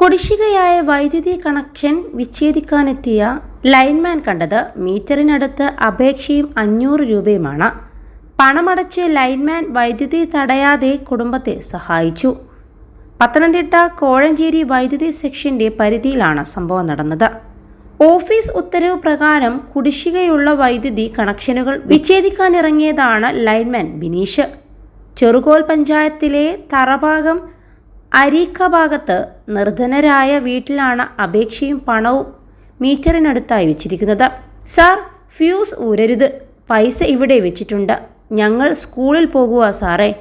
കുടിശ്ശികയായ വൈദ്യുതി connection വിച്ഛേദിക്കാനെത്തിയ lineman കണ്ടത് മീറ്ററിനടുത്ത് അപേക്ഷയും അഞ്ഞൂറ് രൂപയുമാണ്. പണമടച്ച് ലൈൻമാൻ വൈദ്യുതി തടയാതെ കുടുംബത്തെ സഹായിച്ചു. പത്തനംതിട്ട കോഴഞ്ചേരി വൈദ്യുതി സെക്ഷന്റെ പരിധിയിലാണ് സംഭവം നടന്നത്. ഓഫീസ് ഉത്തരവ് പ്രകാരം കുടിശ്ശികയുള്ള വൈദ്യുതി കണക്ഷനുകൾ വിച്ഛേദിക്കാനിറങ്ങിയതാണ് ലൈൻമാൻ ബിനീഷ് ചെറുകോൽ പഞ്ചായത്തിലെ തറഭാഗം അരീക്ക ഭാഗത്ത് നിർധനരായ വീട്ടിലാണ് അപേക്ഷയും പണവും മീറ്ററിനടുത്തായി വെച്ചിരിക്കുന്നത്. സാർ ഫ്യൂസ് ഊരരുത്. പൈസ ഇവിടെ വെച്ചിട്ടുണ്ട്. ഞങ്ങൾ സ്കൂളിൽ പോകുക സാറേ.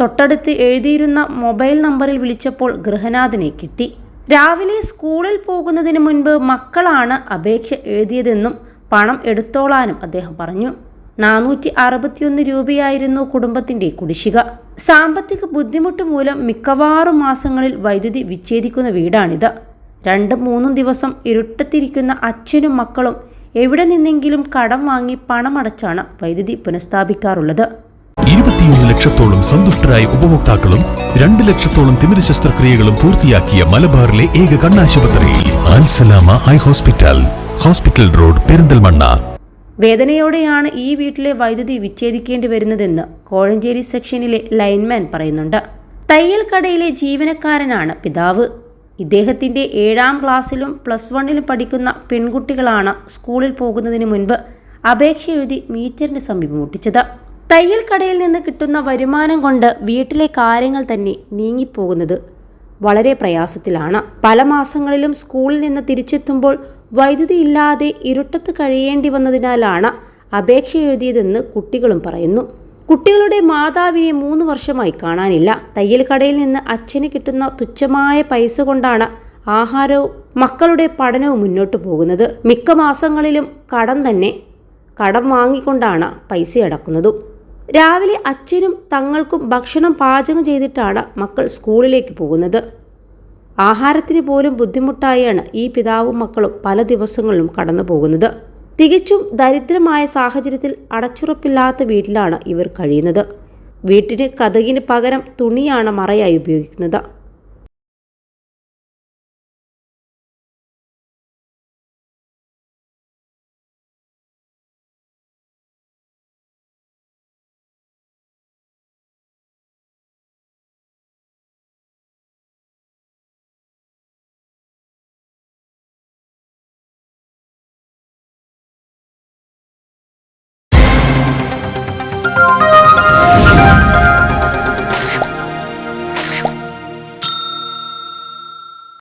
തൊട്ടടുത്ത് എഴുതിയിരുന്ന മൊബൈൽ നമ്പറിൽ വിളിച്ചപ്പോൾ ഗൃഹനാഥനെ കിട്ടി. രാവിലെ സ്കൂളിൽ പോകുന്നതിന് മുൻപ് മക്കളാണ് അപേക്ഷ എഴുതിയതെന്നും പണം എടുത്തോളാനും അദ്ദേഹം പറഞ്ഞു. നാനൂറ്റി അറുപത്തിയൊന്ന് രൂപയായിരുന്നു കുടുംബത്തിന്റെ കുടിശ്ശിക. സാമ്പത്തിക ബുദ്ധിമുട്ട് മൂലം മിക്കവാറും മാസങ്ങളിൽ വൈദ്യുതി വിച്ഛേദിക്കുന്ന വീടാണിത്. രണ്ടും മൂന്നും ദിവസം ഇരുട്ടത്തിരിക്കുന്ന അച്ഛനും മക്കളും എവിടെ നിന്നെങ്കിലും കടം വാങ്ങി പണമടച്ചാണ് വൈദ്യുതി പുനഃസ്ഥാപിക്കാറുള്ളത്. ഇരുപത്തിയൊന്ന് ലക്ഷത്തോളം സന്തുഷ്ടരായ ഉപഭോക്താക്കളും രണ്ട് ലക്ഷത്തോളം തിമിര ശസ്ത്രക്രിയകളും പൂർത്തിയാക്കിയ മലബാറിലെ ഏക കണ്ണാശുപത്രി ഹോസ്പിറ്റൽ. Hospital road Perinthalmanna. വേദനയോടെയാണ് ഈ വീട്ടിലെ വൈദ്യുതി വിച്ഛേദിക്കേണ്ടി വരുന്നതെന്ന് കോഴഞ്ചേരി സെക്ഷനിലെ ലൈൻമാൻ പറയുന്നുണ്ട്. തയ്യൽ കടയിലെ ജീവനക്കാരനാണ് പിതാവ്. ഇദ്ദേഹത്തിന്റെ ഏഴാം ക്ലാസ്സിലും പ്ലസ് വണ്ണിലും പഠിക്കുന്ന പെൺകുട്ടികളാണ് സ്കൂളിൽ പോകുന്നതിന് മുൻപ് അപേക്ഷ എഴുതി മീറ്ററിന് സമീപം മുട്ടിച്ചത് തയ്യൽ കടയിൽ നിന്ന് കിട്ടുന്ന വരുമാനം കൊണ്ട് വീട്ടിലെ കാര്യങ്ങൾ തന്നെ നീങ്ങിപ്പോകുന്നത് വളരെ പ്രയാസത്തിലാണ്. പല മാസങ്ങളിലും സ്കൂളിൽ നിന്ന് തിരിച്ചെത്തുമ്പോൾ വൈദ്യുതി ഇല്ലാതെ ഇരുട്ടത്ത് കഴിയേണ്ടി വന്നതിനാലാണ് അപേക്ഷ എഴുതിയതെന്ന് കുട്ടികളും പറയുന്നു. കുട്ടികളുടെ മാതാവിനെ മൂന്ന് വർഷമായി കാണാനില്ല. തയ്യൽ കടയിൽ നിന്ന് അച്ഛന് കിട്ടുന്ന തുച്ഛമായ പൈസ കൊണ്ടാണ് ആഹാരവും മക്കളുടെ പഠനവും മുന്നോട്ട് പോകുന്നത്. മിക്ക മാസങ്ങളിലും കടം തന്നെ കടം വാങ്ങിക്കൊണ്ടാണ് പൈസ അടക്കുന്നതും രാവിലെ അച്ഛനും തങ്ങൾക്കും ഭക്ഷണം പാചകം ചെയ്തിട്ടാണ് മക്കൾ സ്കൂളിലേക്ക് പോകുന്നത്. ആഹാരത്തിന് പോലും ബുദ്ധിമുട്ടായാണ് ഈ പിതാവും മക്കളും പല ദിവസങ്ങളിലും കടന്നു പോകുന്നത് തികച്ചും ദരിദ്രമായ സാഹചര്യത്തിൽ അടച്ചുറപ്പില്ലാത്ത വീട്ടിലാണ് ഇവർ കഴിയുന്നത്. വീട്ടിന് കഥകിന് പകരം തുണിയാണ് മറയായി ഉപയോഗിക്കുന്നത്.